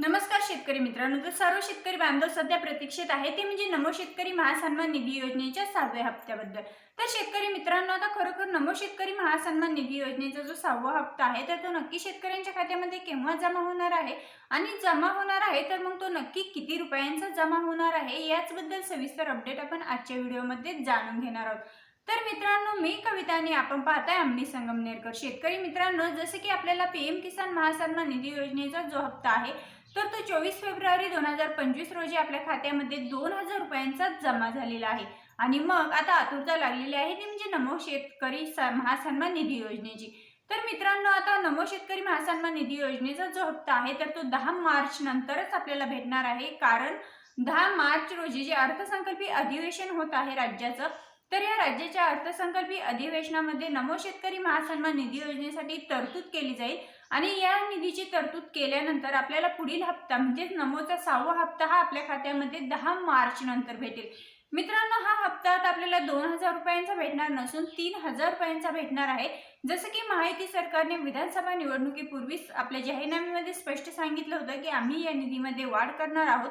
नमस्कार शेतकरी मित्रांनो तर सर्व शेतकरी बांधव सध्या प्रतीक्षेत आहे ते म्हणजे नमो शेतकरी महासन्मान निधी योजनेच्या सहाव्या हप्त्याबद्दल. तर शेतकरी मित्रांनो आता खरोखर नमो शेतकरी महासन्मान निधी योजनेचा जो सहावा हप्ता आहे तर तो नक्की शेतकऱ्यांच्या खात्यामध्ये केव्हा जमा होणार आहे? आणि जमा होणार आहे तर मग तो नक्की किती रुपयांचा जमा होणार आहे? याचबद्दल सविस्तर अपडेट आपण आजच्या व्हिडिओमध्ये जाणून घेणार आहोत. तर मित्रांनो मी कविता आणि आपण पाहताय आमनी संगमनेरकर. शेतकरी मित्रांनो जसे की आपल्याला पीएम किसान महासन्मान निधी योजनेचा जो हप्ता आहे तर तो चोवीस फेब्रुवारी दोन हजार पंचवीस रोजी आपल्या खात्यामध्ये दोन हजार रुपयांचा जमा झालेला आहे. आणि मग आता आतुरता लागलेली आहे ती म्हणजे नमो शेतकरी स- महासन्मान निधी योजनेची. तर मित्रांनो आता नमो शेतकरी महासन्मान निधी योजनेचा जो हप्ता आहे तर तो दहा मार्च नंतरच आपल्याला भेटणार आहे. कारण दहा मार्च रोजी जे अर्थसंकल्पीय अधिवेशन होत आहे राज्याचं तर या राज्याच्या अर्थसंकल्पीय अधिवेशनामध्ये नमो शेतकरी महासन्मान निधी योजनेसाठी तरतूद केली जाईल. आणि या निधीची तरतूद केल्यानंतर आपल्याला पुढील हप्ता म्हणजेच नमोचा सहावा हप्ता हा आपल्या खात्यामध्ये दहा मार्च नंतर भेटेल. मित्रांनो हा हप्ता आता आपल्याला दोन हजार रुपयांचा भेटणार नसून तीन हजार रुपयांचा भेटणार आहे. जसं की माहिती सरकारने विधानसभा निवडणुकीपूर्वीच आपल्या जाहीरनाम्यामध्ये स्पष्ट सांगितलं होतं की आम्ही या निधीमध्ये वाढ करणार आहोत.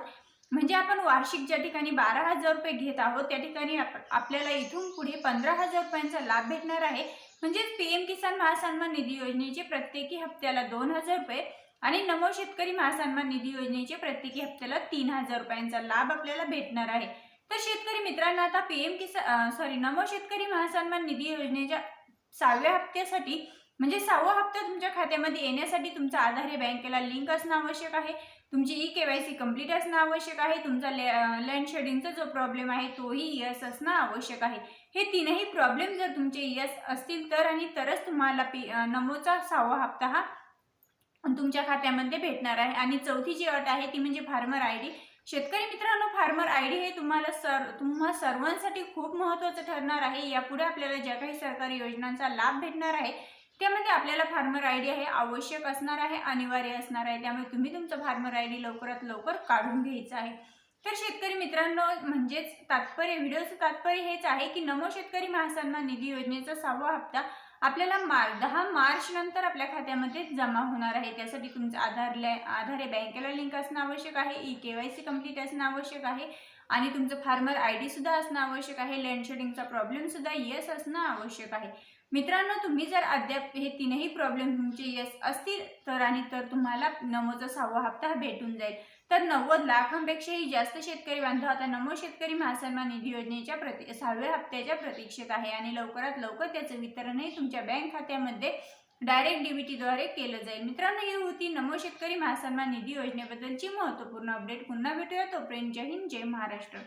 म्हणजे आपण वार्षिक ज्या ठिकाणी बारा हजार रुपये घेत आहोत त्या ठिकाणी आपल्याला इथून पुढे पंधरा हजार रुपयांचा लाभ भेटणार आहे. म्हणजेच पीएम किसान महासन्मान निधी योजनेचे प्रत्येकी हप्त्याला दोन हजार रुपये आणि नमो शेतकरी महासन्मान निधी योजनेचे प्रत्येकी हप्त्याला तीन हजार रुपयांचा लाभ आपल्याला भेटणार आहे. तर शेतकरी मित्रांनो आता पीएम किसान सॉरी नमो शेतकरी महासन्मान निधी योजनेच्या सहाव्या हप्त्यासाठी म्हणजे सहावा हप्ता तुमच्या खात्यामध्ये येण्यासाठी तुमचा आधार हे बँकेला लिंक असणं आवश्यक आहे. तुमची E K Y C complete असणं आवश्यक आहे. तुमचा लँड शेडिंगचा जो प्रॉब्लेम आहे तोही यस असणं आवश्यक आहे. हे तीनही प्रॉब्लेम जर तुमचे यस असतील तर आणि तरच तुम्हाला पी नमोचा सहावा हप्ता हा तुमच्या खात्यामध्ये भेटणार आहे. आणि चौथी जी अट आहे ती म्हणजे फार्मर आय डी. शेतकरी मित्रांनो फार्मर आय डी हे तुम्हाला सर तुम्हा सर्वांसाठी खूप महत्त्वाचं ठरणार आहे. यापुढे आपल्याला ज्या काही सरकारी योजनांचा लाभ भेटणार आहे त्यामध्ये आपल्याला फार्मर आय डी हे आवश्यक असणार आहे अनिवार्य असणार आहे. त्यामुळे तुम्ही तुमचं फार्मर आय डी लवकरात लवकर काढून घ्यायचं आहे. तर शेतकरी मित्रांनो म्हणजेच तात्पर्य व्हिडिओचं तात्पर्य हेच आहे की नमो शेतकरी महासन्मान निधी योजनेचा सहावा हप्ता आपल्याला मार दहा मार्च नंतर आपल्या खात्यामध्ये जमा होणार आहे. त्यासाठी तुमचं आधार लॅ आधार हे बँकेला लिंक असणं आवश्यक आहे. E K Y C complete असणं आवश्यक आहे. आणि तुमचं फार्मर आय डी सुद्धा असणं आवश्यक आहे लँड शेडिंगचा प्रॉब्लेम सुद्धा येस असणं आवश्यक आहे. मित्रांनो तुम्ही जर अद्याप हे तीनही प्रॉब्लेम तुमचे येस असतील तर आणि तर तुम्हाला नमोचा सहावा हप्ता भेटून जाईल. तर नव्वद लाखांपेक्षाही जास्त शेतकरी बांधव आता नमो शेतकरी महासन्मान निधी योजनेच्या प्रति सहाव्या हप्त्याच्या प्रतीक्षेत आहे आणि लवकरात लवकर त्याचं वितरणही तुमच्या बँक खात्यामध्ये डायरेक्ट डीबीटीद्वारे केलं जाईल. मित्रांनो ही होती नमो शेतकरी महासन्मान निधी योजनेबद्दलची महत्त्वपूर्ण अपडेट. पुन्हा भेटूया तोपर्यंत जय हिंद जय महाराष्ट्र.